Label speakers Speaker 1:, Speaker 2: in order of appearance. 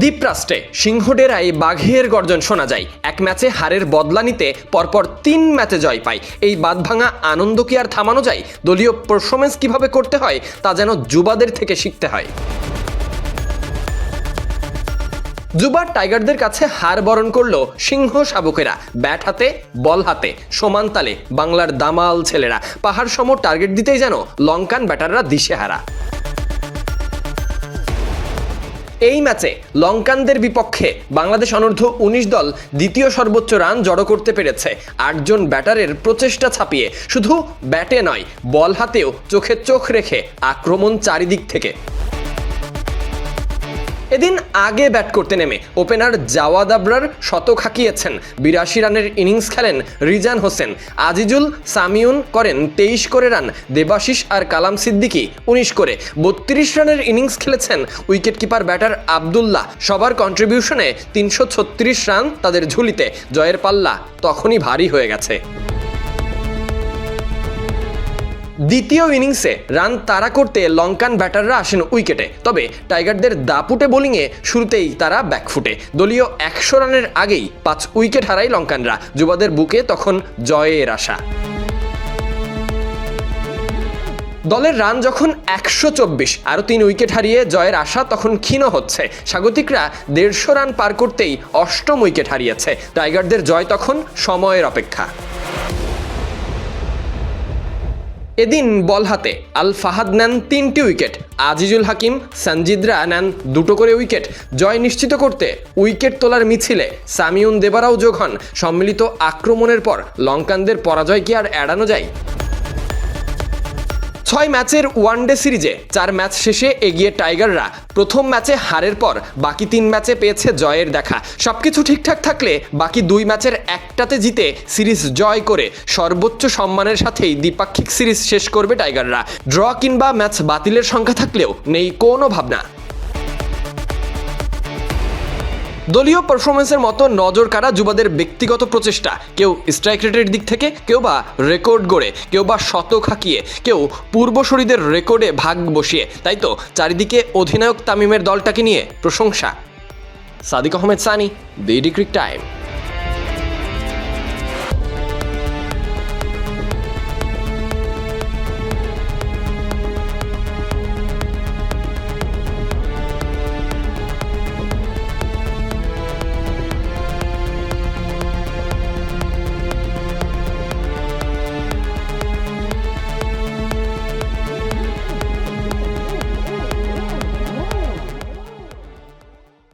Speaker 1: দ্বীপরাষ্ট্রে সিংহডেরায় বাঘের গর্জন শোনা যায়। এক ম্যাচে হারের বদলা নিতে পরপর তিন ম্যাচে জয় পায়। এই বাঁধভাঙা আনন্দ কি আর থামানো যায়? দলীয় পারফরমেন্স কীভাবে করতে হয়, তা যেন যুবাদের থেকে শিখতে হয়। জুবার টাইগারদের কাছে হার বরণ করল সিংহ শাবকেরা। ব্যাট হাতে, বল হাতে, সমান তালে, বাংলার দামাল ছেলেরা। পাহাড় সম টার্গেট দিতেই যেন লঙ্কান ব্যাটাররা দিশেহারা। এই ম্যাচে লঙ্কানদের বিপক্ষে বাংলাদেশ অনূর্ধ্ব উনিশ দল দ্বিতীয় সর্বোচ্চ রান জড়ো করতে পেরেছে। আটজন ব্যাটারের প্রচেষ্টা ছাপিয়ে শুধু ব্যাটে নয়, বল হাতেও চোখে চোখ রেখে আক্রমণ চারিদিক থেকে। এদিন আগে ব্যাট করতে নেমে ওপেনার জাওয়াদ আবরার শতক হাঁকিয়েছেন। বিরাশি রানের ইনিংস খেলেন রিজান হোসেন। আজিজুল সামিউন করেন তেইশ করে রান। দেবাশিস আর কালাম সিদ্দিকি উনিশ করে। বত্রিশ রানের ইনিংস খেলেছেন উইকেট কিপার ব্যাটার আবদুল্লাহ। সবার কন্ট্রিবিউশনে তিনশো ছত্রিশ রান তাদের ঝুলিতে। জয়ের পাল্লা তখনই ভারী হয়ে গেছে। দ্বিতীয় ইনিংসে রান তাড়া করতে লঙ্কান ব্যাটাররা আসেন উইকেটে। তবে টাইগারদের দাপুটে বোলিংয়ে শুরুতেই তারা ব্যাকফুটে। দলীয় একশো রানের আগেই পাঁচ উইকেট হারায় লঙ্কানরা। যুবাদের বুকে তখন জয়ের আশা। দলের রান যখন একশো চব্বিশ, আরও তিন উইকেট হারিয়ে জয়ের আশা তখন ক্ষীণ হচ্ছে। স্বাগতিকরা দেড়শো রান পার করতেই অষ্টম উইকেট হারিয়েছে। টাইগারদের জয় তখন সময়ের অপেক্ষা। এদিন বল হাতে। আল ফাহাদ নেন তিনটি উইকেট। আজিজুল হাকিম সঞ্জিদরা নেন দুটো করে উইকেট। জয় নিশ্চিত করতে উইকেট তোলার মিছিলে সামিউন দেবারাও যোগ হন। সম্মিলিত আক্রমণের পর লঙ্কানদের পরাজয় কি আর এড়ানো যায়? ছয় ম্যাচের ওয়ানডে সিরিজে চার ম্যাচ শেষে এগিয়ে টাইগাররা প্রথম ম্যাচে হারের পর বাকি তিন ম্যাচে পেয়েছে জয়ের দেখা। সবকিছু ঠিকঠাক থাকলে বাকি দুই ম্যাচের একটাতে জিতে সিরিজ জয় করে সর্বোচ্চ সম্মানের সাথেই দ্বিপাক্ষিক সিরিজ শেষ করবে টাইগাররা। ড্র কিংবা ম্যাচ বাতিলের সংখ্যা থাকলেও নেই কোনো ভাবনা। দলীয় পারফরমেন্সের মতো নজর কাড়া যুবাদের ব্যক্তিগত প্রচেষ্টা। কেউ স্ট্রাইক রেটের দিক থেকে, কেউ বা রেকর্ড গড়ে, কেউ বা শতক হাঁকিয়ে, কেউ পূর্বশরীদের রেকর্ডে ভাগ বসিয়ে। তাই তো, চারিদিকে অধিনায়ক তামিমের দলটাকে নিয়ে প্রশংসা। সাদিক আহমেদ সানি দি ডিগ্রিক টাইম